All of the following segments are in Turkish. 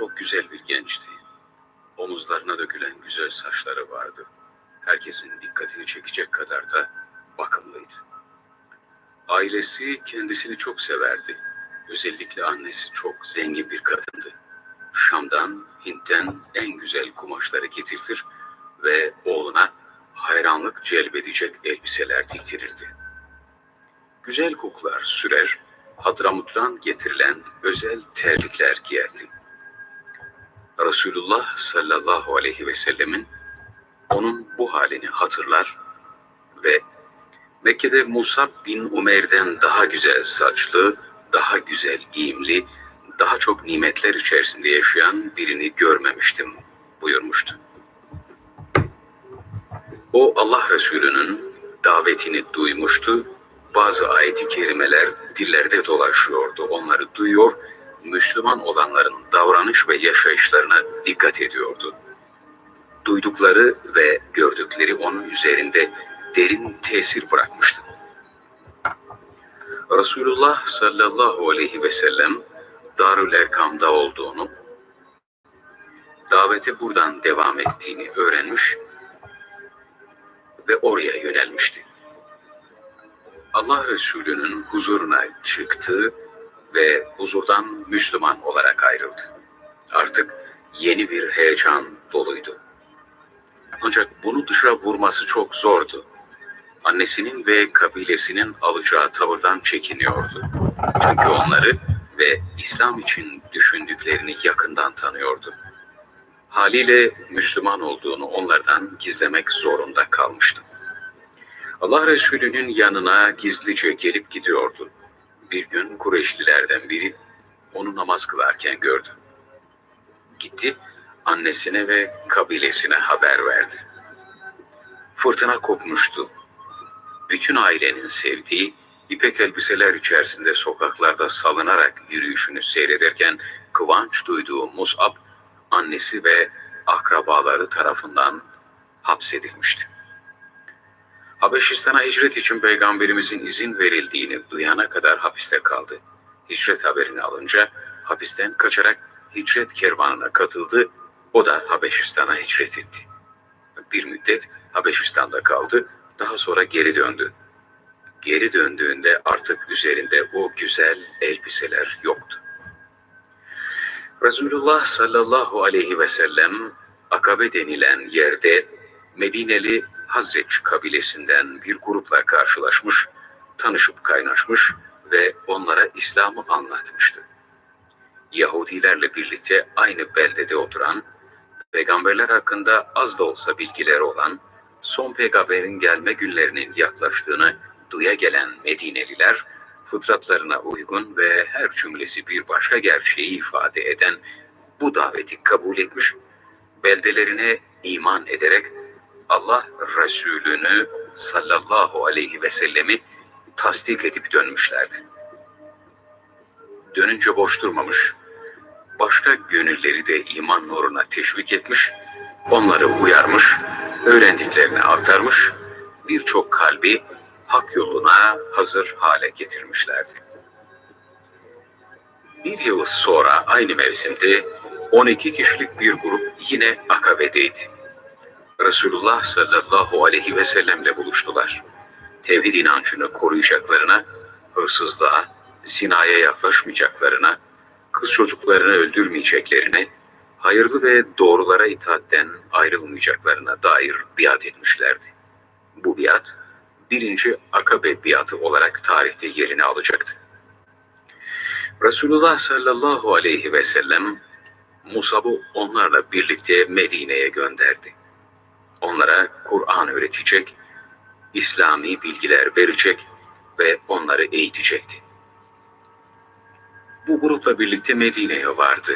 Çok güzel bir gençti. Omuzlarına dökülen güzel saçları vardı. Herkesin dikkatini çekecek kadar da bakımlıydı. Ailesi kendisini çok severdi. Özellikle annesi çok zengin bir kadındı. Şam'dan, Hint'ten en güzel kumaşları getirtir ve oğluna hayranlık celbedecek elbiseler diktirirdi. Güzel kokular sürer, Hadramut'tan getirilen özel terlikler giyerdi. Resulullah sallallahu aleyhi ve sellemin onun bu halini hatırlar ve Mekke'de Musab bin Umer'den daha güzel saçlı, daha güzel giyimli, daha çok nimetler içerisinde yaşayan birini görmemiştim buyurmuştu. O Allah Resulü'nün davetini duymuştu. Bazı ayet-i kerimeler dillerde dolaşıyordu. Onları duyuyor, Müslüman olanların davranış ve yaşayışlarına dikkat ediyordu. Duydukları ve gördükleri onun üzerinde derin tesir bırakmıştı. Resulullah sallallahu aleyhi ve sellem Darül Erkam'da olduğunu, davete buradan devam ettiğini öğrenmiş ve oraya yönelmişti. Allah Resulü'nün huzuruna çıktı ve huzurdan Müslüman olarak ayrıldı. Artık yeni bir heyecan doluydu. Ancak bunu dışa vurması çok zordu. Annesinin ve kabilesinin alacağı tavırdan çekiniyordu. Çünkü onları ve İslam için düşündüklerini yakından tanıyordu. Haliyle Müslüman olduğunu onlardan gizlemek zorunda kalmıştı. Allah Resulü'nün yanına gizlice gelip gidiyordu. Bir gün Kureyşlilerden biri onu namaz kılarken gördü. Gitti, annesine ve kabilesine haber verdi. Fırtına kopmuştu. Bütün ailenin sevdiği, ipek elbiseler içerisinde sokaklarda salınarak yürüyüşünü seyrederken kıvanç duyduğu Mus'ab, annesi ve akrabaları tarafından hapsedilmişti. Habeşistan'a hicret için peygamberimizin izin verildiğini duyana kadar hapiste kaldı. Hicret haberini alınca hapisten kaçarak hicret kervanına katıldı. O da Habeşistan'a hicret etti. Bir müddet Habeşistan'da kaldı. Daha sonra geri döndü. Geri döndüğünde artık üzerinde o güzel elbiseler yoktu. Resulullah sallallahu aleyhi ve sellem Akabe denilen yerde Medineli Hazreç kabilesinden bir grupla karşılaşmış, tanışıp kaynaşmış ve onlara İslam'ı anlatmıştı. Yahudilerle birlikte aynı beldede oturan, peygamberler hakkında az da olsa bilgileri olan, son peygamberin gelme günlerinin yaklaştığını duya gelen Medineliler, fıtratlarına uygun ve her cümlesi bir başka gerçeği ifade eden bu daveti kabul etmiş, beldelerine iman ederek Allah Resulü'nü sallallahu aleyhi ve sellemi tasdik edip dönmüşlerdi. Dönünce boş durmamış, başka gönülleri de iman nuruna teşvik etmiş, onları uyarmış, öğrendiklerini aktarmış, birçok kalbi hak yoluna hazır hale getirmişlerdi. Bir yıl sonra aynı mevsimde 12 kişilik bir grup yine Akabe'deydi. Resulullah sallallahu aleyhi ve sellemle buluştular. Tevhid inancını koruyacaklarına, hırsızlığa, zinaya yaklaşmayacaklarına, kız çocuklarını öldürmeyeceklerine, hayırlı ve doğrulara itaatten ayrılmayacaklarına dair biat etmişlerdi. Bu biat, birinci Akabe biatı olarak tarihte yerini alacaktı. Resulullah sallallahu aleyhi ve sellem Musab'ı onlarla birlikte Medine'ye gönderdi. Onlara Kur'an öğretecek, İslami bilgiler verecek ve onları eğitecekti. Bu grupla birlikte Medine'ye vardı.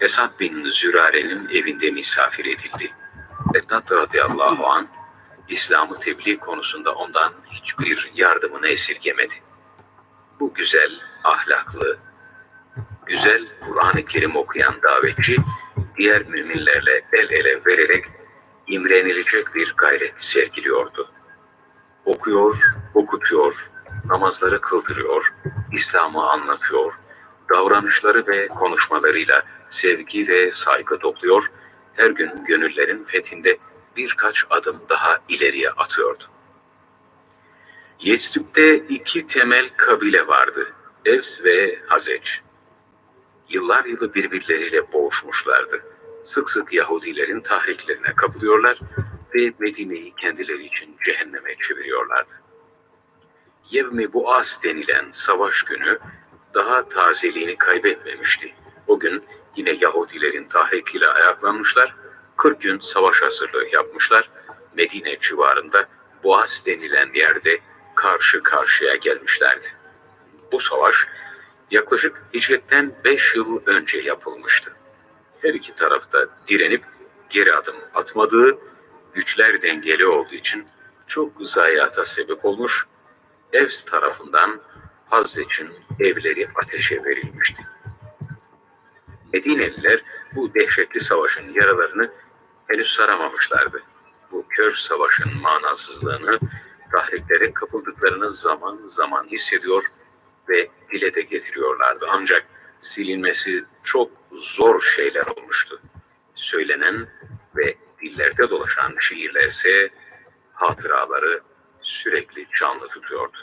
Esad bin Zürare'nin evinde misafir edildi. Esad radıyallahu an İslam'ı tebliğ konusunda ondan hiçbir yardımını esirgemedi. Bu güzel, ahlaklı, güzel Kur'an-ı Kerim okuyan davetçi, diğer müminlerle el ele vererek imrenilecek bir gayret sergiliyordu. Okuyor, okutuyor, namazları kıldırıyor, İslam'ı anlatıyor, davranışları ve konuşmalarıyla sevgi ve saygı topluyor, her gün gönüllerin fethinde birkaç adım daha ileriye atıyordu. Yesrib'de iki temel kabile vardı. Evs ve Hazeç. Yıllar yılı birbirleriyle boğuşmuşlardı. Sık sık Yahudilerin tahriklerine kapılıyorlar ve Medine'yi kendileri için cehenneme çeviriyorlardı. Yevmi Buas denilen savaş günü daha tazeliğini kaybetmemişti. O gün yine Yahudilerin tahrikiyle ayaklanmışlar, 40 gün savaş hazırlığı yapmışlar. Medine civarında Boğaz denilen yerde karşı karşıya gelmişlerdi. Bu savaş yaklaşık hicretten 5 yıl önce yapılmıştı. Her iki tarafta direnip geri adım atmadığı, güçler dengeli olduğu için çok zayiata sebep olmuş, Evs tarafından Hazreç'in evleri ateşe verilmişti. Medineliler bu dehşetli savaşın yaralarını henüz saramamışlardı. Bu kör savaşın manasızlığını, tahriklere kapıldıklarını zaman zaman hissediyor ve dile de getiriyorlardı. Ancak silinmesi çok zor şeyler olmuştu. Söylenen ve dillerde dolaşan şiirler ise hatıraları sürekli canlı tutuyordu.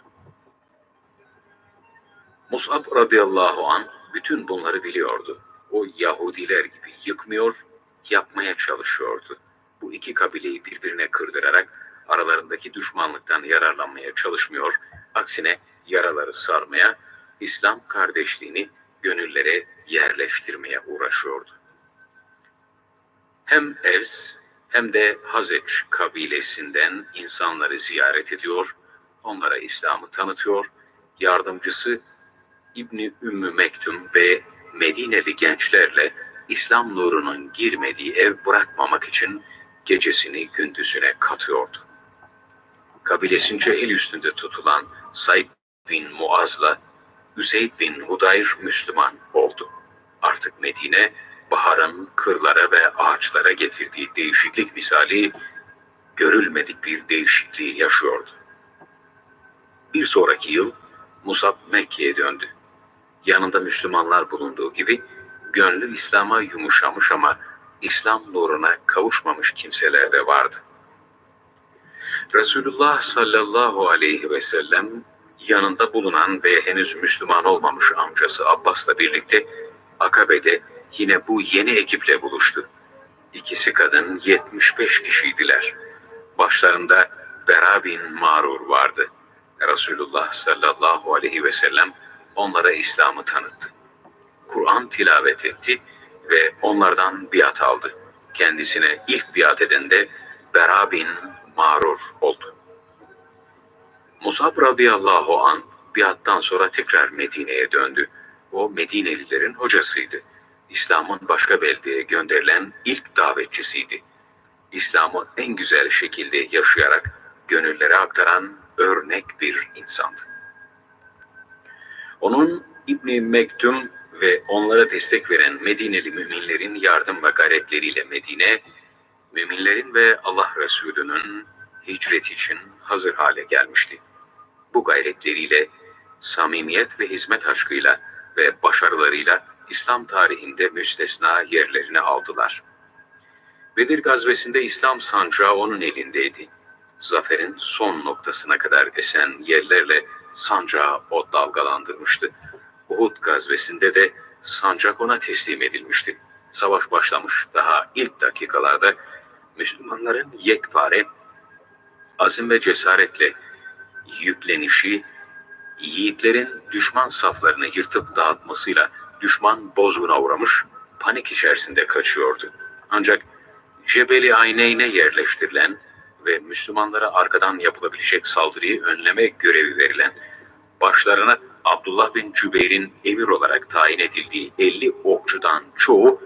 Mus'ab radıyallahu an bütün bunları biliyordu. O Yahudiler gibi yıkmıyor, yapmaya çalışıyordu. Bu iki kabileyi birbirine kırdırarak aralarındaki düşmanlıktan yararlanmaya çalışmıyor, aksine yaraları sarmaya, İslam kardeşliğini gönüllere yerleştirmeye uğraşıyordu. Hem Evs hem de Hazeç kabilesinden insanları ziyaret ediyor, onlara İslam'ı tanıtıyor, yardımcısı İbni Ümmü Mektum ve Medineli gençlerle İslam nurunun girmediği ev bırakmamak için gecesini gündüzüne katıyordu. Kabilesince el üstünde tutulan Said bin Muaz'la Üseyd bin Hudayr Müslüman oldu. Artık Medine, baharın kırlara ve ağaçlara getirdiği değişiklik misali görülmedik bir değişikliği yaşıyordu. Bir sonraki yıl Musab Mekke'ye döndü. Yanında Müslümanlar bulunduğu gibi gönlü İslam'a yumuşamış ama İslam nuruna kavuşmamış kimseler de vardı. Resulullah sallallahu aleyhi ve sellem yanında bulunan ve henüz Müslüman olmamış amcası Abbas'la birlikte Akabe'de yine bu yeni ekiple buluştu. İkisi kadın 75 kişiydiler. Başlarında Bera bin Marur vardı. Resulullah sallallahu aleyhi ve sellem onlara İslam'ı tanıttı. Kur'an tilavet etti ve onlardan biat aldı. Kendisine ilk biat eden de Bera bin Marur oldu. Musab radıyallahu an biattan sonra tekrar Medine'ye döndü. O Medinelilerin hocasıydı. İslam'ın başka beldeye gönderilen ilk davetçisiydi. İslam'ı en güzel şekilde yaşayarak gönüllere aktaran örnek bir insandı. Onun İbni Mektum ve onlara destek veren Medineli müminlerin yardım ve gayretleriyle Medine, müminlerin ve Allah Resulü'nün hicret için hazır hale gelmişti. Bu gayretleriyle, samimiyet ve hizmet aşkıyla ve başarılarıyla İslam tarihinde müstesna yerlerini aldılar. Bedir gazvesinde İslam sancağı onun elindeydi. Zaferin son noktasına kadar esen yerlerle sancağı o dalgalandırmıştı. Uhud gazvesinde de sancak ona teslim edilmişti. Savaş başlamış daha ilk dakikalarda Müslümanların yekpare, azim ve cesaretle yüklenişi, yiğitlerin düşman saflarını yırtıp dağıtmasıyla düşman bozguna uğramış, panik içerisinde kaçıyordu. Ancak Cebeli Ayneyne yerleştirilen ve Müslümanlara arkadan yapılabilecek saldırıyı önleme görevi verilen, başlarına Abdullah bin Cübeyr'in emir olarak tayin edildiği 50 okçudan çoğu,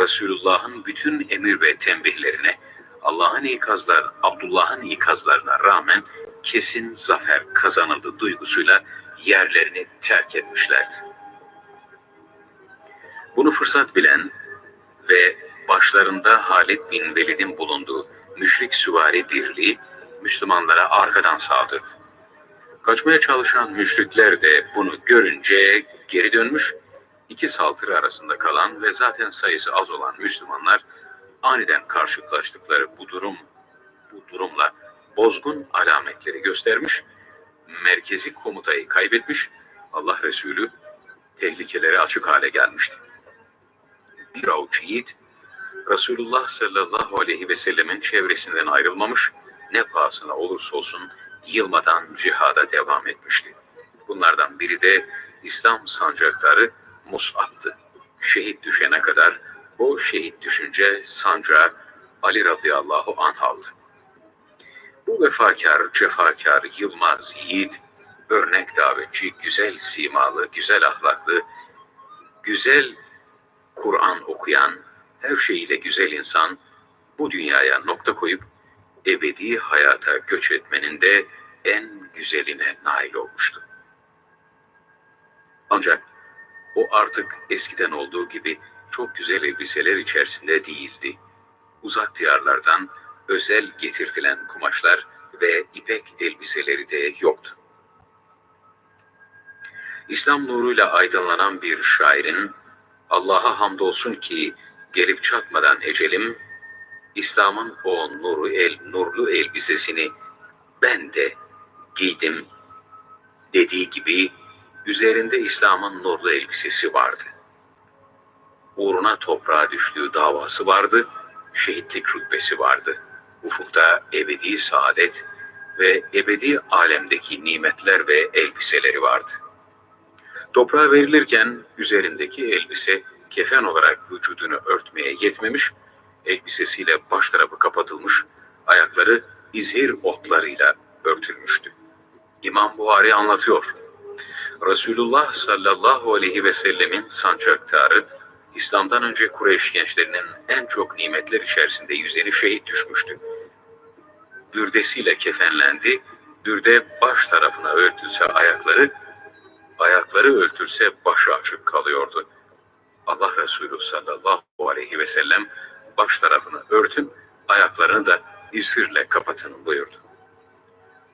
Resulullah'ın bütün emir ve tembihlerine, Allah'ın ikazlar, Abdullah'ın ikazlarına rağmen kesin zafer kazanıldı duygusuyla yerlerini terk etmişlerdi. Bunu fırsat bilen ve başlarında Halid bin Velid'in bulunduğu müşrik süvari birliği Müslümanlara arkadan saldırdı. Kaçmaya çalışan müşrikler de bunu görünce geri dönmüş, iki saldırı arasında kalan ve zaten sayısı az olan Müslümanlar aniden karşılaştıkları bu durum bu durumla bozgun alametleri göstermiş, merkezi komutayı kaybetmiş, Allah Resulü tehlikeleri açık hale gelmişti. Bir avuç yiğit Resulullah sallallahu aleyhi ve sellemin çevresinden ayrılmamış, ne pahasına olursa olsun yılmadan cihada devam etmişti. Bunlardan biri de İslam sancaktarı Mus'ab'tı. Şehit düşene kadar o şehit düşünce sancağı Ali radıyallahu anh aldı. Bu vefakar, cefakar, yılmaz, yiğit, örnek davetçi, güzel simalı, güzel ahlaklı, güzel Kur'an okuyan, her şeyiyle güzel insan bu dünyaya nokta koyup ebedi hayata göç etmenin de en güzeline nail olmuştu. Ancak o artık eskiden olduğu gibi çok güzel elbiseler içerisinde değildi. Uzak diyarlardan özel getirtilen kumaşlar ve ipek elbiseleri de yoktu. İslam nuruyla aydınlanan bir şairin Allah'a hamdolsun ki gelip çatmadan ecelim, İslam'ın o nuru el, nurlu elbisesini ben de giydim dediği gibi üzerinde İslam'ın nurlu elbisesi vardı. Uğruna toprağa düştüğü davası vardı, şehitlik rütbesi vardı. Ufukta ebedi saadet ve ebedi alemdeki nimetler ve elbiseleri vardı. Toprağa verilirken üzerindeki elbise kefen olarak vücudunu örtmeye yetmemiş, elbisesiyle baş tarafı kapatılmış, ayakları izhir otlarıyla örtülmüştü. İmam Buhari anlatıyor. Resulullah sallallahu aleyhi ve sellemin sancaktarı, İslam'dan önce Kureyş gençlerinin en çok nimetler içerisinde yüzeni şehit düşmüştü. Bürdesiyle kefenlendi, bürde baş tarafına örtülse ayakları, ayakları örtülse başı açık kalıyordu. Allah Resulü sallallahu aleyhi ve sellem baş tarafını örtün, ayaklarını da izhirle kapatın buyurdu.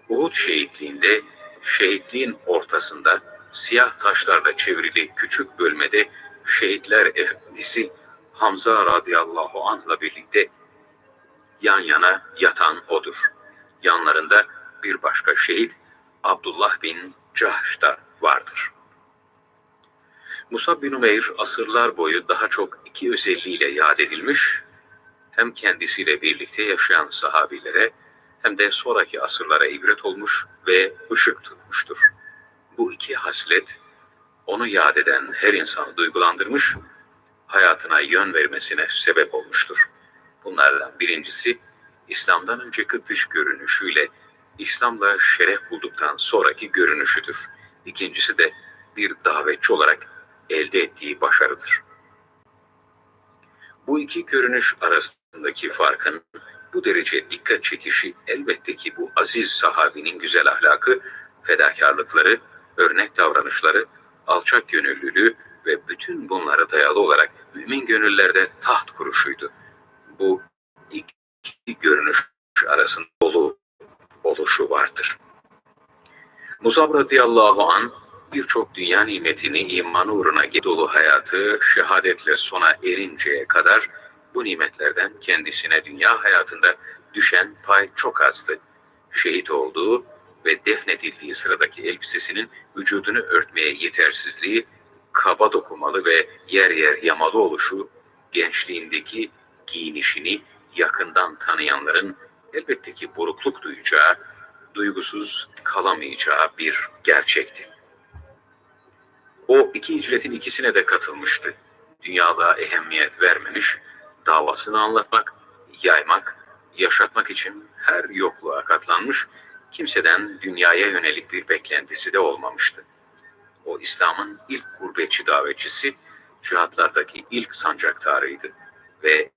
Uhud şehitliğinde, şehitliğin ortasında siyah taşlarla çevrili küçük bölmede şehitler efendisi Hamza radıyallahu anh'la birlikte yan yana yatan odur. Yanlarında bir başka şehit Abdullah bin Cahş da vardır. Musab bin Umeyr asırlar boyu daha çok iki özelliğiyle yad edilmiş, hem kendisiyle birlikte yaşayan sahabilere hem de sonraki asırlara ibret olmuş ve ışık tutmuştur. Bu iki haslet onu yad eden her insanı duygulandırmış, hayatına yön vermesine sebep olmuştur. Bunlardan birincisi İslam'dan önceki dış görünüşüyle İslam'la şeref bulduktan sonraki görünüşüdür. İkincisi de bir davetçi olarak elde ettiği başarıdır. Bu iki görünüş arasındaki farkın bu derece dikkat çekişi elbette ki bu aziz sahabinin güzel ahlakı, fedakarlıkları, örnek davranışları, alçak gönüllülüğü ve bütün bunlara dayalı olarak mümin gönüllerde taht kuruşuydu. Bu iki görünüş arasında dolu oluşu vardır. Musab radıyallahu an birçok dünya nimetini iman uğruna dolu hayatı şehadetle sona erinceye kadar bu nimetlerden kendisine dünya hayatında düşen pay çok azdı. Şehit olduğu ve defnedildiği sıradaki elbisesinin vücudunu örtmeye yetersizliği, kaba dokumalı ve yer yer yamalı oluşu, gençliğindeki giyinişini yakından tanıyanların elbette ki burukluk duyacağı, duygusuz kalamayacağı bir gerçekti. O iki hicretin ikisine de katılmıştı. Dünyada ehemmiyet vermemiş, davasını anlatmak, yaymak, yaşatmak için her yokluğa katlanmış, kimseden dünyaya yönelik bir beklentisi de olmamıştı. O İslam'ın ilk gurbetçi davetçisi, cihatlardaki ilk sancaktarıydı ve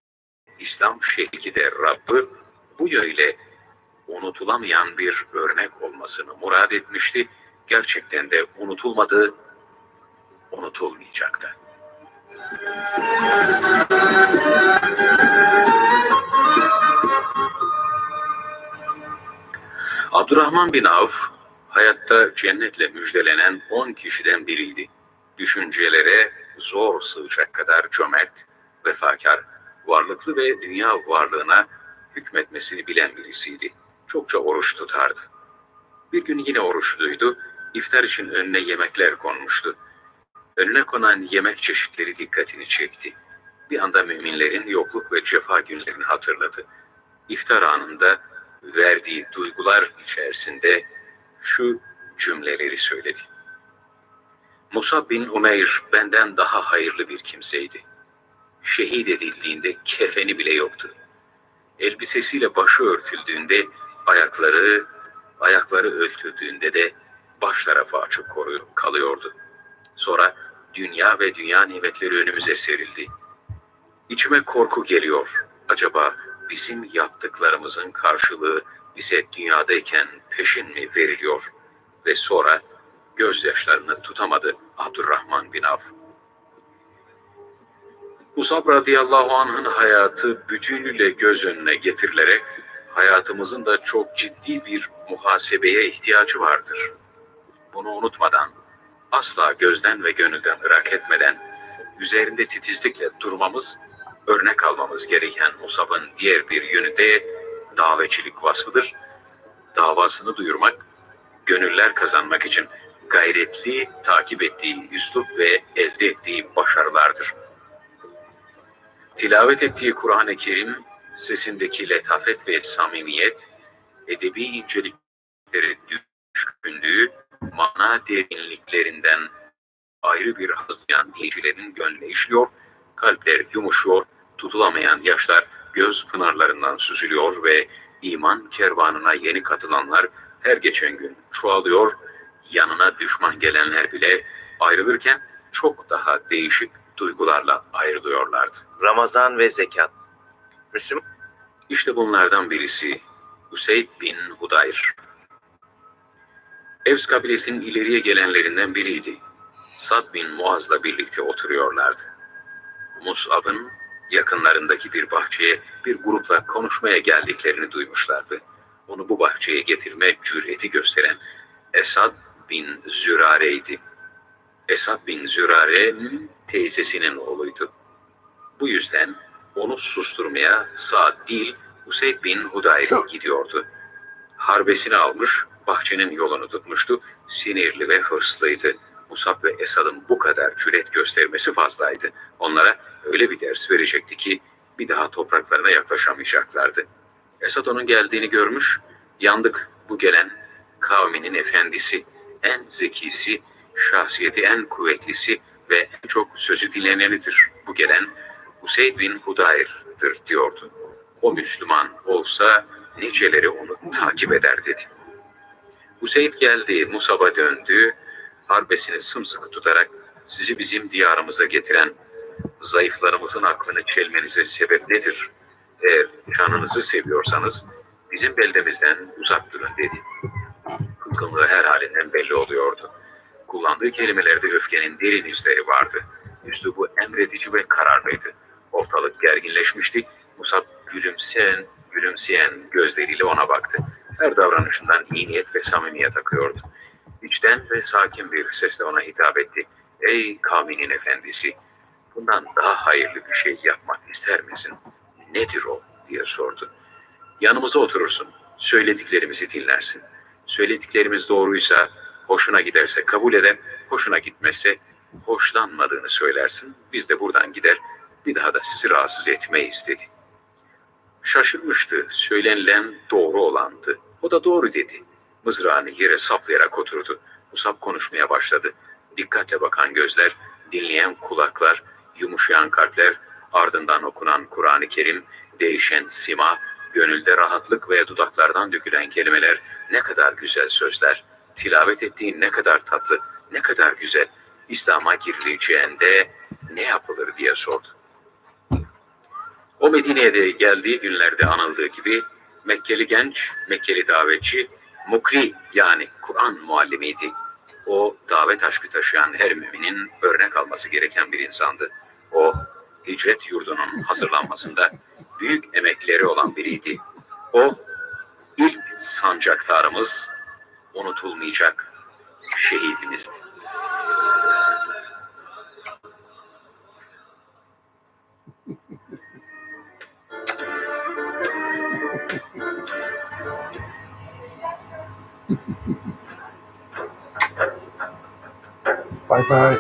İslam şehri de Rabb'ı bu yönüyle unutulamayan bir örnek olmasını murad etmişti. Gerçekten de unutulmadı, unutulmayacaktı. Abdurrahman bin Avf, hayatta cennetle müjdelenen on kişiden biriydi. Düşüncelere, zor sığacak kadar cömert, vefakar, varlıklı ve dünya varlığına hükmetmesini bilen birisiydi. Çokça oruç tutardı. Bir gün yine oruçluydu. İftar için önüne yemekler konmuştu. Önüne konan yemek çeşitleri dikkatini çekti. Bir anda müminlerin yokluk ve cefa günlerini hatırladı. İftar anında verdiği duygular içerisinde şu cümleleri söyledi. Musab bin Umeyr benden daha hayırlı bir kimseydi. Şehit edildiğinde kefeni bile yoktu. Elbisesiyle başı örtüldüğünde ayakları, ayakları örtüldüğünde de baş tarafı açık koruyor, kalıyordu. Sonra dünya ve dünya nimetleri önümüze serildi. İçime korku geliyor. Acaba bizim yaptıklarımızın karşılığı bize dünyadayken peşin mi veriliyor? Ve sonra gözyaşlarını tutamadı Abdurrahman bin Avf. Musab radıyallahu anh'ın hayatı bütünüyle göz önüne getirilerek hayatımızın da çok ciddi bir muhasebeye ihtiyacı vardır. Bunu unutmadan, asla gözden ve gönülden ırak etmeden, üzerinde titizlikle durmamız, örnek almamız gereken Musab'ın diğer bir yönü de davetçilik vasfıdır. Davasını duyurmak, gönüller kazanmak için gayretli takip ettiği üslup ve elde ettiği başarılardır. Tilavet ettiği Kur'an-ı Kerim, sesindeki letafet ve samimiyet, edebi inceliklere düşkünlüğü, mana derinliklerinden ayrı bir haz duyan dinleyicilerin gönlüne işliyor, kalpler yumuşuyor, tutulamayan yaşlar göz pınarlarından süzülüyor ve iman kervanına yeni katılanlar her geçen gün çoğalıyor, yanına düşman gelenler bile ayrılırken çok daha değişik duygularla ayrılıyorlardı. Ramazan ve zekat. Müslüman İşte bunlardan birisi Useyd bin Hudayr. Evs kabilesinin ileriye gelenlerinden biriydi. Sad bin Muaz'la birlikte oturuyorlardı. Mus'ab'ın yakınlarındaki bir bahçeye bir grupla konuşmaya geldiklerini duymuşlardı. Onu bu bahçeye getirme cüreti gösteren Esad bin Zürare'ydi. Esad bin Zürare'nin teyzesinin oğluydu. Bu yüzden onu susturmaya Saad değil Useyd bin Hudayr gidiyordu. Harbesini almış, bahçenin yolunu tutmuştu, sinirli ve hırslıydı. Musab ve Esad'ın bu kadar cüret göstermesi fazlaydı. Onlara öyle bir ders verecekti ki bir daha topraklarına yaklaşamayacaklardı. Esad onun geldiğini görmüş, yandık bu gelen kavminin efendisi, en zekisi, şahsiyeti en kuvvetlisi ve en çok sözü dinlenenidir. Bu gelen Useyd bin Hudayr'dır diyordu. O Müslüman olsa niceleri onu takip eder dedi. Useyd geldi, Musab'a döndü, harbesini sımsıkı tutarak sizi bizim diyarımıza getiren zayıflarımızın aklını çelmenize sebep nedir? Eğer canınızı seviyorsanız bizim beldemizden uzak durun dedi. Kızgınlığı her halinden belli oluyordu. Kullandığı kelimelerde öfkenin derin izleri vardı. Üslubu emredici ve kararlıydı. Ortalık gerginleşmişti. Musab gülümseyen, gülümseyen gözleriyle ona baktı. Her davranışından iyi niyet ve samimiyet akıyordu. İçten ve sakin bir sesle ona hitap etti. Ey kavminin efendisi, bundan daha hayırlı bir şey yapmak ister misin? Nedir o? diye sordu. Yanımıza oturursun, söylediklerimizi dinlersin. Söylediklerimiz doğruysa, hoşuna giderse kabul eder, hoşuna gitmezse hoşlanmadığını söylersin. Biz de buradan gider, bir daha da sizi rahatsız etmeyiz dedi. Şaşırmıştı, söylenilen doğru olandı. O da doğru dedi. Mızrağını yere saplayarak oturdu. Musab konuşmaya başladı. Dikkatle bakan gözler, dinleyen kulaklar, yumuşayan kalpler, ardından okunan Kur'an-ı Kerim, değişen sima, gönülde rahatlık ve dudaklardan dökülen kelimeler, ne kadar güzel sözler, tilavet ettiğin ne kadar tatlı, ne kadar güzel, İslam'a girileceğinde ne yapılır diye sordu. O Medine'ye geldiği günlerde anıldığı gibi Mekkeli genç, Mekkeli davetçi, mukri yani Kur'an muallimiydi. O davet aşkı taşıyan her müminin örnek alması gereken bir insandı. O hicret yurdunun hazırlanmasında büyük emekleri olan biriydi. O ilk sancaktarımız unutulmayacak şehidimizdi. 拜拜，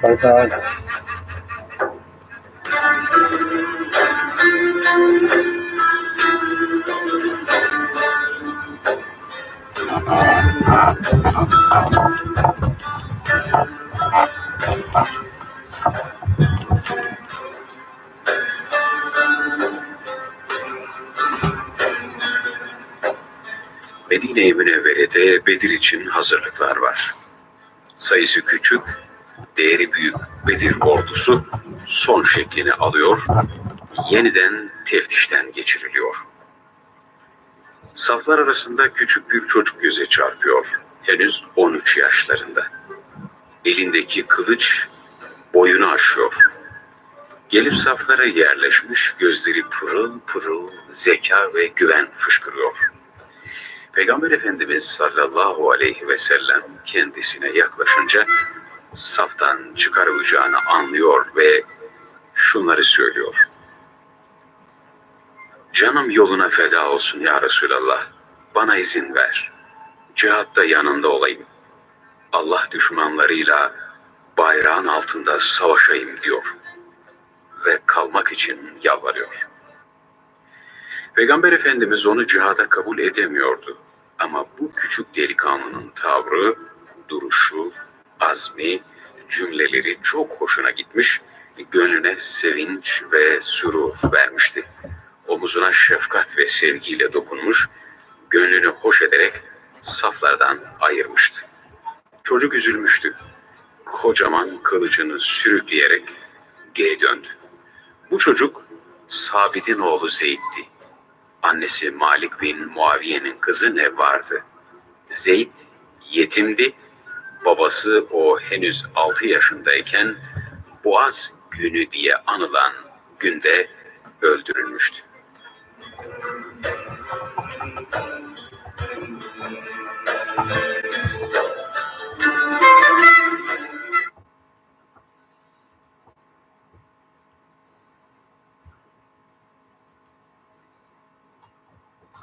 拜拜。Bedir için hazırlıklar var. Sayısı küçük, değeri büyük Bedir ordusu son şeklini alıyor, yeniden teftişten geçiriliyor. Saflar arasında küçük bir çocuk göze çarpıyor, henüz 13 yaşlarında. Elindeki kılıç boyunu aşıyor. Gelip saflara yerleşmiş, gözleri pırıl pırıl zeka ve güven fışkırıyor. Peygamber Efendimiz sallallahu aleyhi ve sellem kendisine yaklaşınca saftan çıkarılacağını anlıyor ve şunları söylüyor. Canım yoluna feda olsun ya Resulallah. Bana izin ver. Cihatta yanında olayım. Allah düşmanlarıyla bayrağın altında savaşayım diyor. Ve kalmak için yalvarıyor. Peygamber Efendimiz onu cihada kabul edemiyordu. Ama bu küçük delikanlının tavrı, duruşu, azmi, cümleleri çok hoşuna gitmiş, gönlüne sevinç ve sürur vermişti. Omuzuna şefkat ve sevgiyle dokunmuş, gönlünü hoş ederek saflardan ayırmıştı. Çocuk üzülmüştü. Kocaman kılıcını sürükleyerek geri döndü. Bu çocuk Sabit'in oğlu Zeyd'di. Annesi Malik bin Muaviye'nin kızı Nevvar'dı. Zeyd yetimdi. Babası o henüz 6 yaşındayken Boğaz günü diye anılan günde öldürülmüştü.